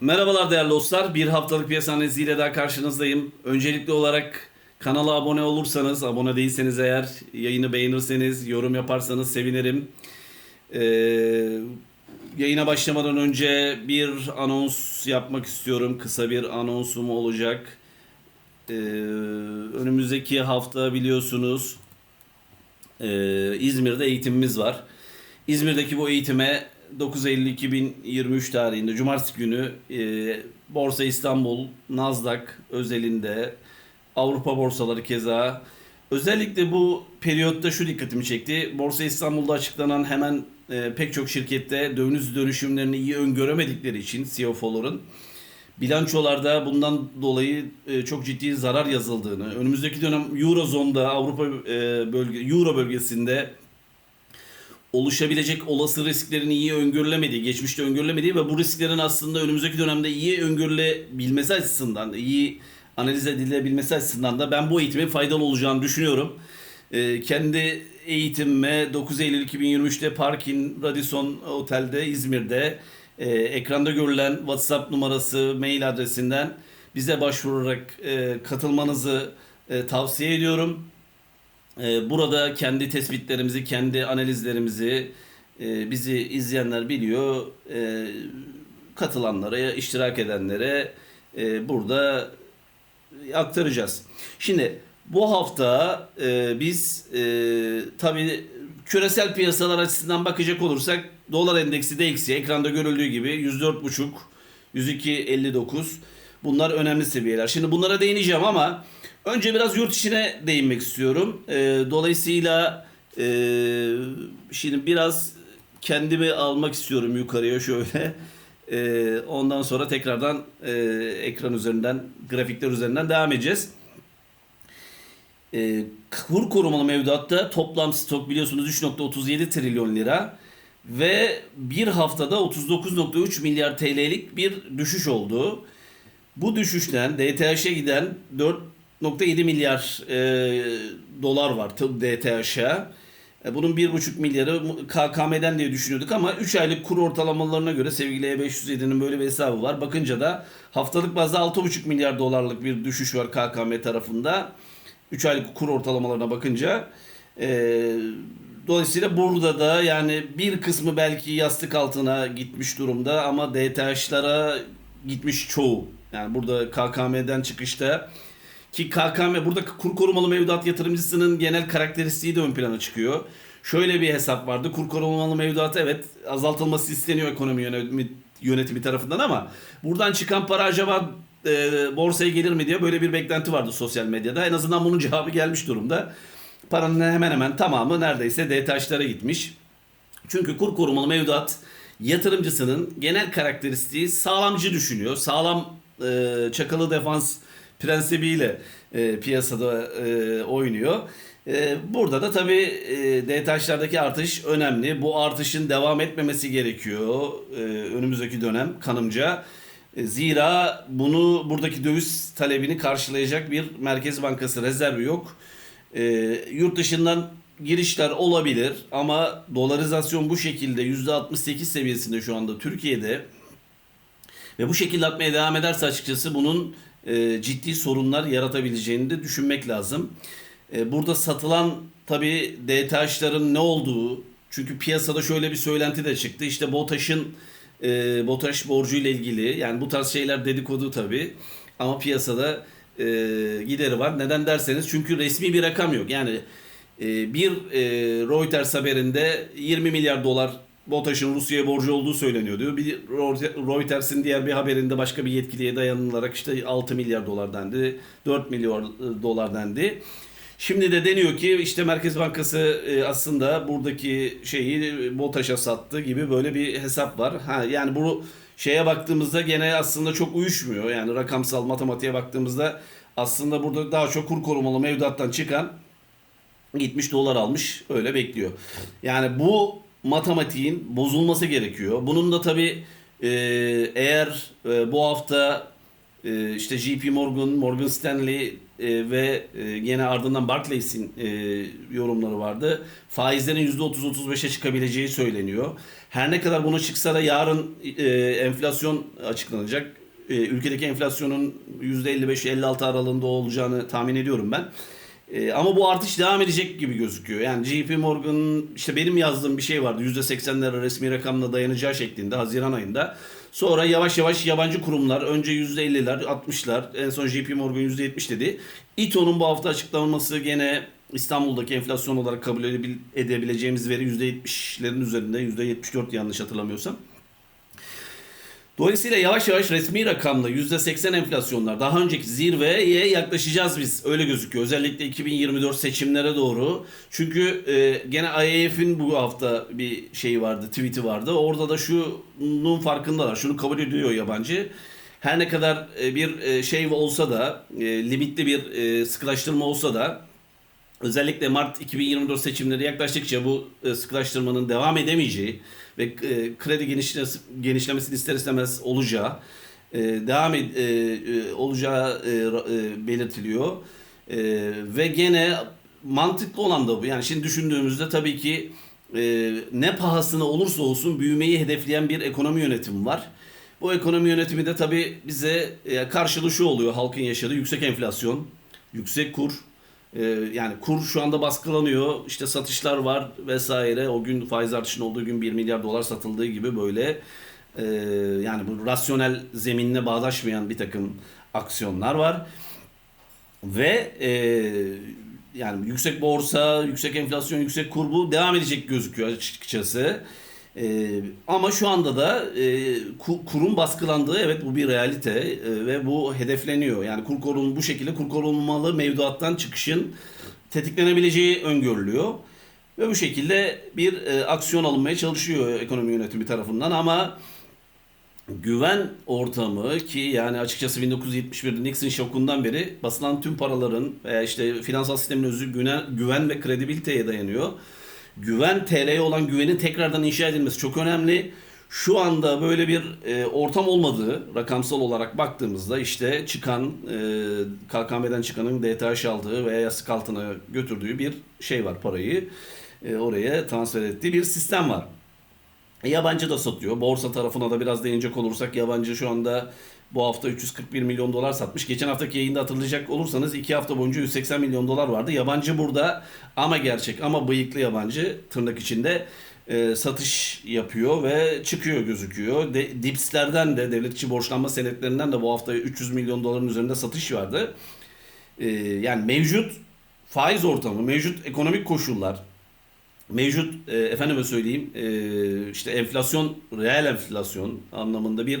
Merhabalar değerli dostlar. Bir haftalık piyasa analiziyle daha karşınızdayım. Öncelikli olarak kanala abone olursanız, abone değilseniz eğer, yayını beğenirseniz, yorum yaparsanız sevinirim. Ee, yayına başlamadan önce bir anons yapmak istiyorum. Kısa bir anonsum olacak. Ee, önümüzdeki hafta biliyorsunuz ee, İzmir'de eğitimimiz var. İzmir'deki bu eğitime 9 Eylül 2023 tarihinde Cumartesi günü e, Borsa İstanbul, Nasdaq özelinde Avrupa borsaları keza özellikle bu periyotta şu dikkatimi çekti. Borsa İstanbul'da açıklanan hemen e, pek çok şirkette döviz dönüşümlerini iyi öngöremedikleri için CFO'ların bilançolarda bundan dolayı e, çok ciddi zarar yazıldığını, önümüzdeki dönem Eurozone'da Avrupa e, bölge Euro bölgesinde oluşabilecek olası risklerin iyi öngörülemediği, geçmişte öngörülemediği ve bu risklerin aslında önümüzdeki dönemde iyi öngörülebilmesi açısından, da, iyi analiz edilebilmesi açısından da ben bu eğitimin faydalı olacağını düşünüyorum. Ee, kendi eğitimime 9 Eylül 2023'te Parkin Radisson Otel'de İzmir'de e, ekranda görülen WhatsApp numarası, mail adresinden bize başvurarak e, katılmanızı e, tavsiye ediyorum. Ee, Burada kendi tespitlerimizi, kendi analizlerimizi e, bizi izleyenler biliyor. Ee, Katılanlara, iştirak edenlere e, burada aktaracağız. Şimdi bu hafta e, biz e, tabii küresel piyasalar açısından bakacak olursak dolar endeksi de eksi. Ekranda görüldüğü gibi 104.5, 102.59 bunlar önemli seviyeler. Şimdi bunlara değineceğim ama önce biraz yurt içine değinmek istiyorum. E, dolayısıyla e, şimdi biraz kendimi almak istiyorum yukarıya şöyle. E, ondan sonra tekrardan e, ekran üzerinden, grafikler üzerinden devam edeceğiz. E, kur korumalı mevduatta toplam stok biliyorsunuz 3.37 trilyon lira ve bir haftada 39.3 milyar TL'lik bir düşüş oldu. Bu düşüşten DTH'e giden 4.7 milyar e, dolar var DTH'a. E, Bunun 1.5 milyarı KKM'den diye düşünüyorduk ama 3 aylık kur ortalamalarına göre sevgili E507'nin böyle bir hesabı var. Bakınca da haftalık bazda 6.5 milyar dolarlık bir düşüş var KKM tarafında. 3 aylık kur ortalamalarına bakınca. E, dolayısıyla burada da yani bir kısmı belki yastık altına gitmiş durumda ama DTH'lara gitmiş çoğu. Yani burada KKM'den çıkışta ki KKM burada kur korumalı mevduat yatırımcısının genel karakteristiği de ön plana çıkıyor. Şöyle bir hesap vardı. Kur korumalı mevduat evet azaltılması isteniyor ekonomi yönetimi, yönetimi tarafından ama buradan çıkan para acaba e, borsaya gelir mi diye böyle bir beklenti vardı sosyal medyada. En azından bunun cevabı gelmiş durumda. Paranın hemen hemen tamamı neredeyse DTH'lara gitmiş. Çünkü kur korumalı mevduat yatırımcısının genel karakteristiği sağlamcı düşünüyor. Sağlam e, çakalı defans prensibiyle e, piyasada e, oynuyor. E, burada da tabii e, DTH'lardaki artış önemli. Bu artışın devam etmemesi gerekiyor e, önümüzdeki dönem kanımca. E, Zira bunu buradaki döviz talebini karşılayacak bir Merkez Bankası rezervi yok. E, yurt dışından girişler olabilir ama dolarizasyon bu şekilde %68 seviyesinde şu anda Türkiye'de ve bu şekilde atmaya devam ederse açıkçası bunun e, ciddi sorunlar yaratabileceğini de düşünmek lazım. E, burada satılan tabii DTH'ların ne olduğu çünkü piyasada şöyle bir söylenti de çıktı. İşte BOTAŞ'ın e, BOTAŞ borcu ile ilgili yani bu tarz şeyler dedikodu tabii ama piyasada gideri var. Neden derseniz çünkü resmi bir rakam yok. Yani bir Reuters haberinde 20 milyar dolar BOTAŞ'ın Rusya'ya borcu olduğu söyleniyordu. Bir Reuters'in diğer bir haberinde başka bir yetkiliye dayanılarak işte 6 milyar dolar dendi, 4 milyar dolar dendi. Şimdi de deniyor ki işte Merkez Bankası e, aslında buradaki şeyi BOTAŞ'a sattı gibi böyle bir hesap var. Ha yani bu şeye baktığımızda gene aslında çok uyuşmuyor. Yani rakamsal matematiğe baktığımızda aslında burada daha çok kur korumalı mevduattan çıkan gitmiş dolar almış öyle bekliyor. Yani bu matematiğin bozulması gerekiyor. Bunun da tabi eğer e, bu hafta e, işte JP Morgan, Morgan Stanley e, ve e, yine ardından Barclays'in e, yorumları vardı. Faizlerin %30-35'e çıkabileceği söyleniyor. Her ne kadar buna çıksa da yarın e, enflasyon açıklanacak. E, ülkedeki enflasyonun %55-56 aralığında olacağını tahmin ediyorum ben. E, ama bu artış devam edecek gibi gözüküyor. Yani JP Morgan işte benim yazdığım bir şey vardı. %80'lere resmi rakamla dayanacağı şeklinde Haziran ayında. Sonra yavaş yavaş yabancı kurumlar önce %50'ler 60'lar en son JP Morgan %70 dedi. İTO'nun bu hafta açıklanması gene İstanbul'daki enflasyon olarak kabul edebil- edebileceğimiz veri %70'lerin üzerinde %74 yanlış hatırlamıyorsam. Dolayısıyla yavaş yavaş resmi rakamla %80 enflasyonlar daha önceki zirveye yaklaşacağız biz. Öyle gözüküyor. Özellikle 2024 seçimlere doğru. Çünkü e, gene IMF'in bu hafta bir şeyi vardı, tweet'i vardı. Orada da şunun farkındalar. Şunu kabul ediyor yabancı. Her ne kadar e, bir e, şey olsa da, e, limitli bir sıkılaştırma olsa da özellikle Mart 2024 seçimleri yaklaştıkça bu sıkılaştırmanın devam edemeyeceği ve e, kredi genişlemesi, genişlemesini ister istemez olacağı e, devam e, e, olacağı e, belirtiliyor. Ve gene mantıklı olan da bu. Yani şimdi düşündüğümüzde tabii ki ne pahasına olursa olsun büyümeyi hedefleyen bir ekonomi yönetimi var. Bu ekonomi yönetimi de tabii bize karşılığı şu oluyor halkın yaşadığı yüksek enflasyon, yüksek kur, ee, yani kur şu anda baskılanıyor. İşte satışlar var vesaire. O gün faiz artışının olduğu gün 1 milyar dolar satıldığı gibi böyle e, yani bu rasyonel zeminle bağdaşmayan bir takım aksiyonlar var. Ve e, yani yüksek borsa, yüksek enflasyon, yüksek kur bu devam edecek gözüküyor açıkçası. E, ama şu anda da e, ku- baskılandığı evet bu bir realite e, ve bu hedefleniyor. Yani kur korun bu şekilde kur korunmalı mevduattan çıkışın tetiklenebileceği öngörülüyor. Ve bu şekilde bir e, aksiyon alınmaya çalışıyor ekonomi yönetimi tarafından ama güven ortamı ki yani açıkçası 1971'de Nixon şokundan beri basılan tüm paraların veya işte finansal sistemin özü güven, güven ve kredibiliteye dayanıyor. Güven TL'ye olan güvenin tekrardan inşa edilmesi çok önemli. Şu anda böyle bir e, ortam olmadığı rakamsal olarak baktığımızda işte çıkan e, KKM'den çıkanın DTH aldığı veya yastık altına götürdüğü bir şey var parayı e, oraya transfer ettiği bir sistem var. E, Yabancı da satıyor. Borsa tarafına da biraz değinecek olursak yabancı şu anda bu hafta 341 milyon dolar satmış. Geçen haftaki yayında hatırlayacak olursanız 2 hafta boyunca 180 milyon dolar vardı. Yabancı burada ama gerçek ama bıyıklı yabancı tırnak içinde e, satış yapıyor ve çıkıyor gözüküyor. De, Dips'lerden de devlet içi borçlanma senetlerinden de bu hafta 300 milyon doların üzerinde satış vardı. E, yani mevcut faiz ortamı, mevcut ekonomik koşullar, mevcut e, efendime söyleyeyim e, işte enflasyon reel enflasyon anlamında bir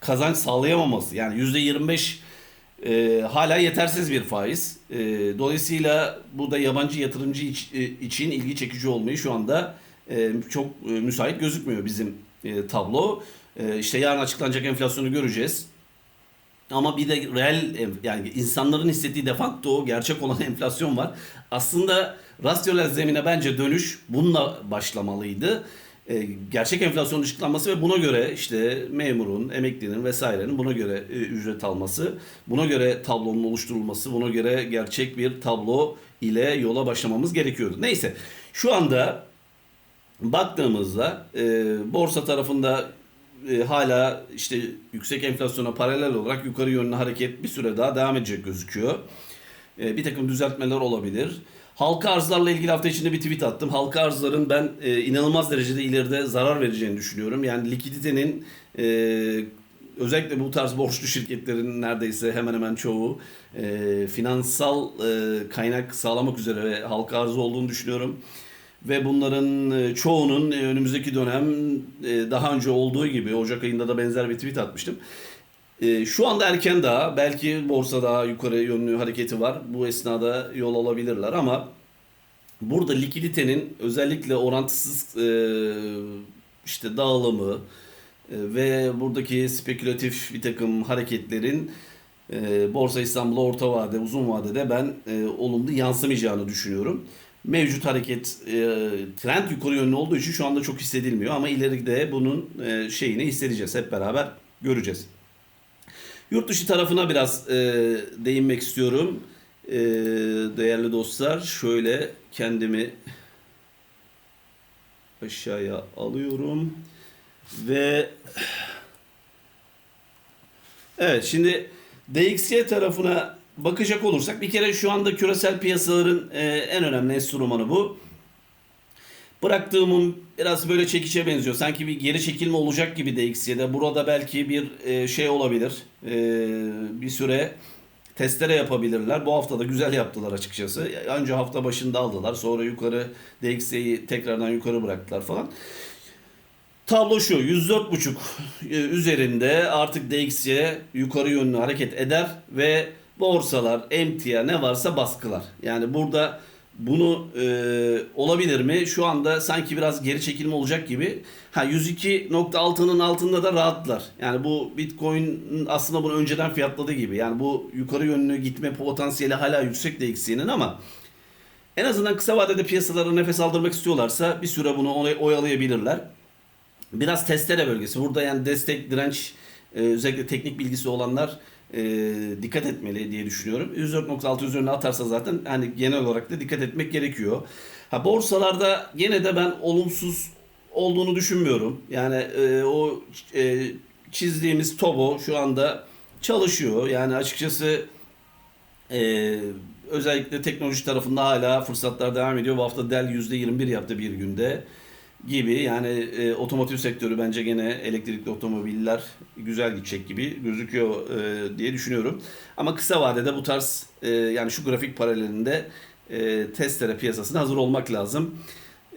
kazanç sağlayamaması yani yüzde 25 e, hala yetersiz bir faiz. E, dolayısıyla bu da yabancı yatırımcı iç- e, için ilgi çekici olmayı şu anda e, çok e, müsait gözükmüyor bizim e, tablo. E, işte yarın açıklanacak enflasyonu göreceğiz. Ama bir de reel yani insanların hissettiği de facto gerçek olan enflasyon var. Aslında rasyonel zemine bence dönüş bununla başlamalıydı. E, gerçek enflasyonun açıklanması ve buna göre işte memurun, emeklinin vesairenin buna göre e, ücret alması, buna göre tablonun oluşturulması, buna göre gerçek bir tablo ile yola başlamamız gerekiyordu. Neyse şu anda baktığımızda e, borsa tarafında e, hala işte yüksek enflasyona paralel olarak yukarı yönlü hareket bir süre daha devam edecek gözüküyor. E, bir takım düzeltmeler olabilir. Halka arzlarla ilgili hafta içinde bir tweet attım. Halka arzların ben e, inanılmaz derecede ileride zarar vereceğini düşünüyorum. Yani likiditenin e, özellikle bu tarz borçlu şirketlerin neredeyse hemen hemen çoğu e, finansal e, kaynak sağlamak üzere halka arzı olduğunu düşünüyorum. Ve bunların e, çoğunun e, önümüzdeki dönem e, daha önce olduğu gibi Ocak ayında da benzer bir tweet atmıştım. Şu anda erken daha belki borsa daha yukarı yönlü hareketi var. Bu esnada yol alabilirler ama burada likiditenin özellikle orantısız işte dağılımı ve buradaki spekülatif bir takım hareketlerin Borsa İstanbul'a orta vade, uzun vadede ben olumlu yansımayacağını düşünüyorum. Mevcut hareket e, trend yukarı yönlü olduğu için şu anda çok hissedilmiyor ama ileride bunun e, şeyini hissedeceğiz. Hep beraber göreceğiz. Yurt dışı tarafına biraz e, değinmek istiyorum. E, değerli dostlar şöyle kendimi aşağıya alıyorum ve evet şimdi DXY tarafına bakacak olursak bir kere şu anda küresel piyasaların e, en önemli enstrümanı bu. Bıraktığımın biraz böyle çekişe benziyor. Sanki bir geri çekilme olacak gibi DXY'de. Burada belki bir e, şey olabilir. E, bir süre testere yapabilirler. Bu hafta da güzel yaptılar açıkçası. Önce hafta başında aldılar. Sonra yukarı DXY'yi tekrardan yukarı bıraktılar falan. Tablo şu 104.5 e, üzerinde artık DXY yukarı yönlü hareket eder ve borsalar, emtia ne varsa baskılar. Yani burada bunu e, olabilir mi? Şu anda sanki biraz geri çekilme olacak gibi. Ha 102.6'nın altında da rahatlar. Yani bu Bitcoin aslında bunu önceden fiyatladığı gibi. Yani bu yukarı yönlü gitme potansiyeli hala yüksek DXY'nin ama en azından kısa vadede piyasalara nefes aldırmak istiyorlarsa bir süre bunu oy- oyalayabilirler. Biraz testere bölgesi. Burada yani destek, direnç e, özellikle teknik bilgisi olanlar e, dikkat etmeli diye düşünüyorum. 104.6 üzerine atarsa zaten hani genel olarak da dikkat etmek gerekiyor. Ha borsalarda gene de ben olumsuz olduğunu düşünmüyorum. Yani e, o e, çizdiğimiz tobo şu anda çalışıyor. Yani açıkçası e, özellikle teknoloji tarafında hala fırsatlar devam ediyor. Bu hafta Dell %21 yaptı bir günde gibi. Yani e, otomotiv sektörü bence gene elektrikli otomobiller güzel gidecek gibi gözüküyor e, diye düşünüyorum. Ama kısa vadede bu tarz e, yani şu grafik paralelinde e, testere piyasasına hazır olmak lazım.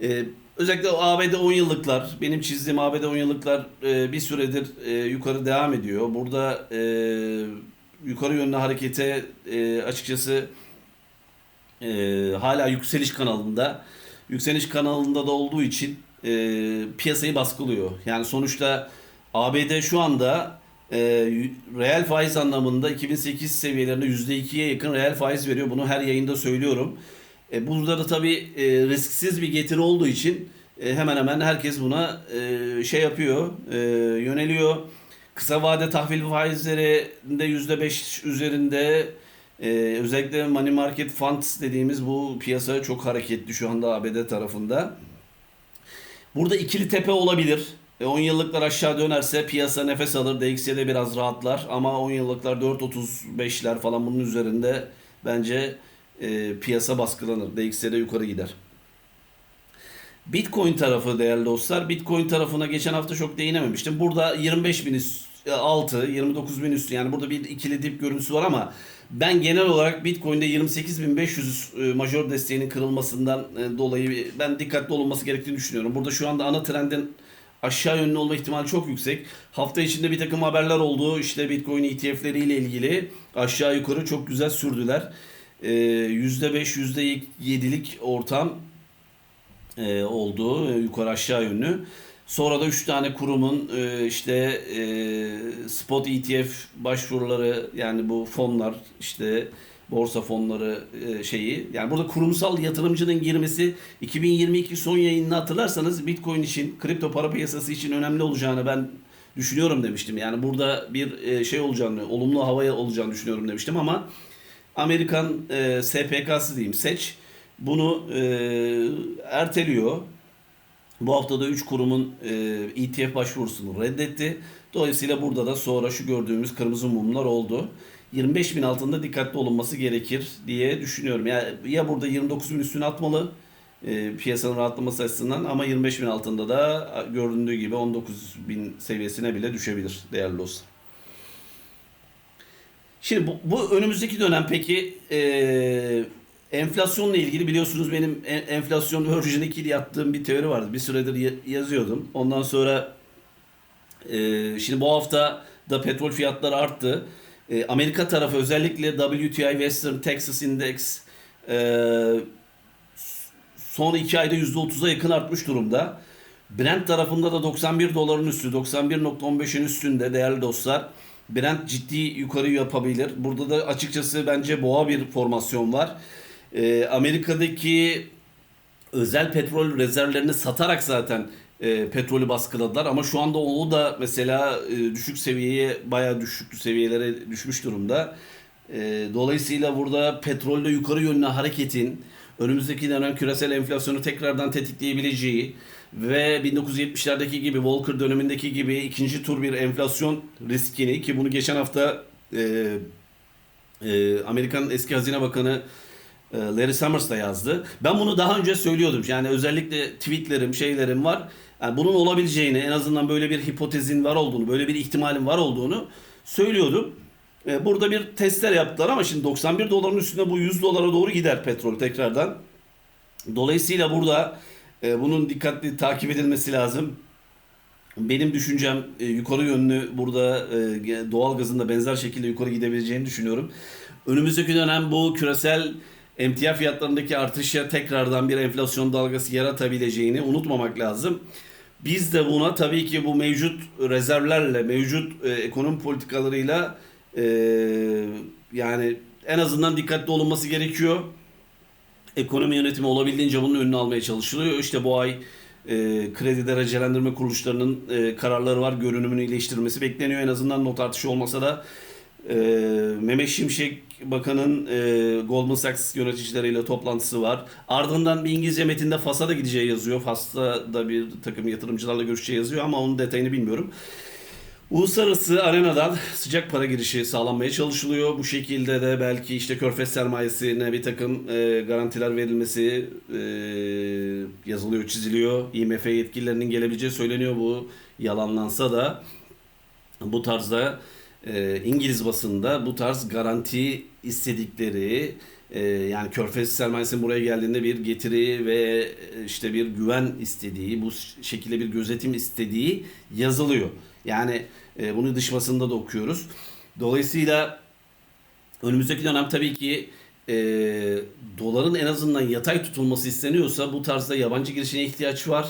E, özellikle ABD 10 yıllıklar, benim çizdiğim ABD 10 yıllıklar e, bir süredir e, yukarı devam ediyor. Burada e, yukarı yönlü harekete e, açıkçası e, hala yükseliş kanalında. Yükseliş kanalında da olduğu için e, piyasayı baskılıyor. Yani sonuçta ABD şu anda e, reel faiz anlamında 2008 seviyelerinde %2'ye yakın reel faiz veriyor. Bunu her yayında söylüyorum. E, burada da tabii e, risksiz bir getiri olduğu için e, hemen hemen herkes buna e, şey yapıyor, e, yöneliyor. Kısa vade tahvil faizlerinde %5 üzerinde e, özellikle money market funds dediğimiz bu piyasa çok hareketli şu anda ABD tarafında. Burada ikili tepe olabilir. E 10 yıllıklar aşağı dönerse piyasa nefes alır. DXY'de biraz rahatlar. Ama 10 yıllıklar 4.35'ler falan bunun üzerinde bence e, piyasa baskılanır. DXY'de yukarı gider. Bitcoin tarafı değerli dostlar. Bitcoin tarafına geçen hafta çok değinememiştim. Burada 25 bini e, 6, 29 bin üstü yani burada bir ikili dip görüntüsü var ama ben genel olarak Bitcoin'de 28.500 e, major desteğinin kırılmasından e, dolayı ben dikkatli olunması gerektiğini düşünüyorum. Burada şu anda ana trendin aşağı yönlü olma ihtimali çok yüksek. Hafta içinde bir takım haberler oldu. İşte Bitcoin ETF'leriyle ilgili aşağı yukarı çok güzel sürdüler. %5, %7'lik ortam e, oldu yukarı aşağı yönlü. Sonra da 3 tane kurumun e, işte e, spot ETF başvuruları yani bu fonlar işte borsa fonları e, şeyi yani burada kurumsal yatırımcının girmesi 2022 son yayınını hatırlarsanız Bitcoin için kripto para piyasası için önemli olacağını ben düşünüyorum demiştim. Yani burada bir şey olacağını, olumlu havaya olacağını düşünüyorum demiştim ama Amerikan e, SPK'sı diyeyim seç bunu erteliyor. Bu haftada 3 kurumun e, ETF başvurusunu reddetti. Dolayısıyla burada da sonra şu gördüğümüz kırmızı mumlar oldu. 25 bin altında dikkatli olunması gerekir diye düşünüyorum. Yani ya burada 29 bin üstüne atmalı e, piyasanın rahatlaması açısından ama 25 bin altında da göründüğü gibi 19 bin seviyesine bile düşebilir değerli dostlar. Şimdi bu, bu önümüzdeki dönem peki e, enflasyonla ilgili biliyorsunuz benim en- enflasyon 2 ile yaptığım bir teori vardı. Bir süredir ya- yazıyordum. Ondan sonra e, şimdi bu hafta da petrol fiyatları arttı. E, Amerika tarafı özellikle WTI Western Texas Index e, son 2 ayda %30'a yakın artmış durumda. Brent tarafında da 91 doların üstü, 91.15'in üstünde değerli dostlar. Brent ciddi yukarı yapabilir. Burada da açıkçası bence boğa bir formasyon var. Ee, Amerika'daki özel petrol rezervlerini satarak zaten e, petrolü baskıladılar ama şu anda o da mesela e, düşük seviyeye bayağı düşük seviyelere düşmüş durumda. E, dolayısıyla burada petrolde yukarı yönlü hareketin önümüzdeki dönem küresel enflasyonu tekrardan tetikleyebileceği ve 1970'lerdeki gibi Volcker dönemindeki gibi ikinci tur bir enflasyon riskini ki bunu geçen hafta e, e, Amerikan eski Hazine Bakanı e, Larry Summers da yazdı. Ben bunu daha önce söylüyordum. Yani özellikle tweetlerim, şeylerim var. Yani bunun olabileceğini, en azından böyle bir hipotezin var olduğunu, böyle bir ihtimalin var olduğunu söylüyordum. E, Burada bir testler yaptılar ama şimdi 91 doların üstünde bu 100 dolara doğru gider petrol tekrardan. Dolayısıyla burada e, bunun dikkatli takip edilmesi lazım. Benim düşüncem e, yukarı yönlü burada e, doğal gazın da benzer şekilde yukarı gidebileceğini düşünüyorum. Önümüzdeki dönem bu küresel emtia fiyatlarındaki artışa tekrardan bir enflasyon dalgası yaratabileceğini unutmamak lazım. Biz de buna tabii ki bu mevcut rezervlerle, mevcut e, ekonomi politikalarıyla e, yani en azından dikkatli olunması gerekiyor. Ekonomi yönetimi olabildiğince bunun önünü almaya çalışılıyor. İşte bu ay e, kredi derecelendirme kuruluşlarının e, kararları var. Görünümünü iyileştirmesi bekleniyor. En azından not artışı olmasa da e, Mehmet Şimşek Bakan'ın e, Goldman Sachs yöneticileriyle toplantısı var. Ardından bir İngilizce metinde Fas'a da gideceği yazıyor. Fas'ta da bir takım yatırımcılarla görüşeceği yazıyor ama onun detayını bilmiyorum. Uluslararası arenadan sıcak para girişi sağlanmaya çalışılıyor. Bu şekilde de belki işte körfez sermayesine bir takım e, garantiler verilmesi e, yazılıyor, çiziliyor. IMF yetkililerinin gelebileceği söyleniyor bu yalanlansa da bu tarzda e, İngiliz basında bu tarz garanti istedikleri e, yani körfez sermayesinin buraya geldiğinde bir getiri ve e, işte bir güven istediği bu şekilde bir gözetim istediği yazılıyor. Yani e, bunu dış basında da okuyoruz. Dolayısıyla önümüzdeki dönem tabii ki e, doların en azından yatay tutulması isteniyorsa bu tarzda yabancı girişine ihtiyaç var.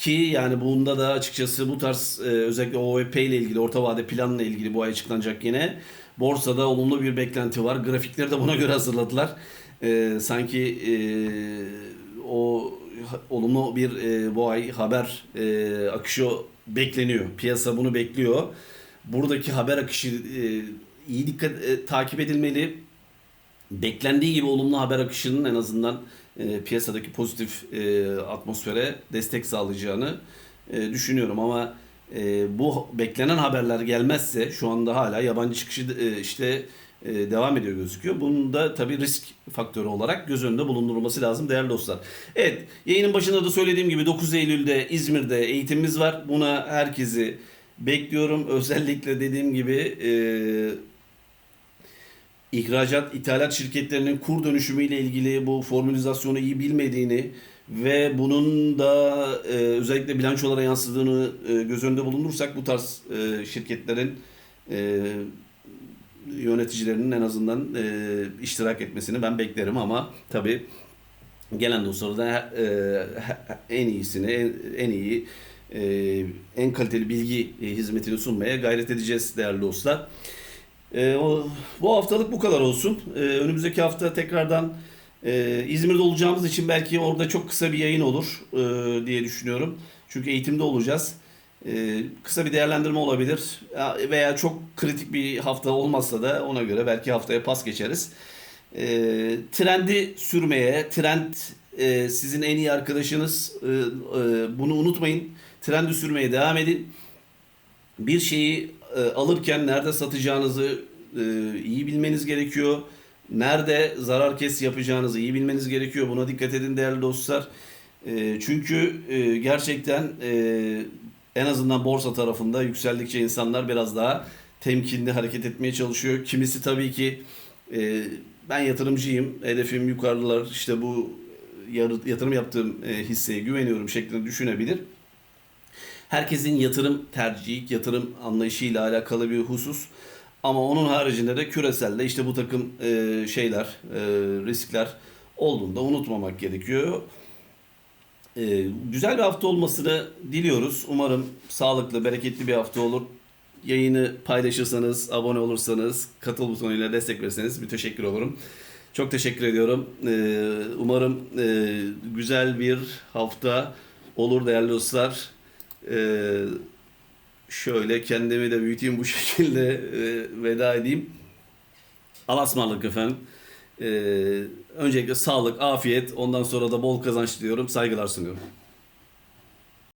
Ki yani bunda da açıkçası bu tarz e, özellikle OVP ile ilgili orta vade planla ilgili bu ay açıklanacak yine borsada olumlu bir beklenti var. Grafikleri de buna göre hazırladılar. E, sanki e, o olumlu bir e, bu ay haber e, akışı bekleniyor. Piyasa bunu bekliyor. Buradaki haber akışı e, iyi dikkat e, takip edilmeli. Beklendiği gibi olumlu haber akışının en azından e, piyasadaki pozitif e, atmosfere destek sağlayacağını e, düşünüyorum ama e, bu beklenen haberler gelmezse şu anda hala yabancı çıkışı e, işte e, devam ediyor gözüküyor. Bunun da tabii risk faktörü olarak göz önünde bulundurulması lazım değerli dostlar. Evet yayının başında da söylediğim gibi 9 Eylül'de İzmir'de eğitimimiz var. Buna herkesi bekliyorum. Özellikle dediğim gibi e, ihracat, ithalat şirketlerinin kur dönüşümüyle ilgili bu formülizasyonu iyi bilmediğini ve bunun da e, özellikle bilançolara yansıdığını e, göz önünde bulundursak bu tarz e, şirketlerin e, yöneticilerinin en azından e, iştirak etmesini ben beklerim ama tabii gelen dostlara da e, en iyisini, en, en iyi, e, en kaliteli bilgi hizmetini sunmaya gayret edeceğiz değerli dostlar. E, o, bu haftalık bu kadar olsun. E, önümüzdeki hafta tekrardan e, İzmir'de olacağımız için belki orada çok kısa bir yayın olur e, diye düşünüyorum. Çünkü eğitimde olacağız. E, kısa bir değerlendirme olabilir Ya- veya çok kritik bir hafta olmazsa da ona göre belki haftaya pas geçeriz. E, trendi sürmeye, trend e, sizin en iyi arkadaşınız. E, e, bunu unutmayın. Trendi sürmeye devam edin bir şeyi e, alırken nerede satacağınızı e, iyi bilmeniz gerekiyor. Nerede zarar kes yapacağınızı iyi bilmeniz gerekiyor. Buna dikkat edin değerli dostlar. E, çünkü e, gerçekten e, en azından borsa tarafında yükseldikçe insanlar biraz daha temkinli hareket etmeye çalışıyor. Kimisi tabii ki e, ben yatırımcıyım, hedefim yukarılar, işte bu yarı- yatırım yaptığım e, hisseye güveniyorum şeklinde düşünebilir herkesin yatırım tercihi, yatırım anlayışıyla alakalı bir husus. Ama onun haricinde de küreselde işte bu takım e, şeyler, e, riskler olduğunda unutmamak gerekiyor. E, güzel bir hafta olmasını diliyoruz. Umarım sağlıklı, bereketli bir hafta olur. Yayını paylaşırsanız, abone olursanız, katıl butonuyla destek verirseniz müteşekkir olurum. Çok teşekkür ediyorum. E, umarım e, güzel bir hafta Olur değerli dostlar. Ee, şöyle kendimi de büyüteyim bu şekilde e, veda edeyim. Allah'a ısmarladık efendim. Ee, öncelikle sağlık, afiyet, ondan sonra da bol kazanç diliyorum. Saygılar sunuyorum.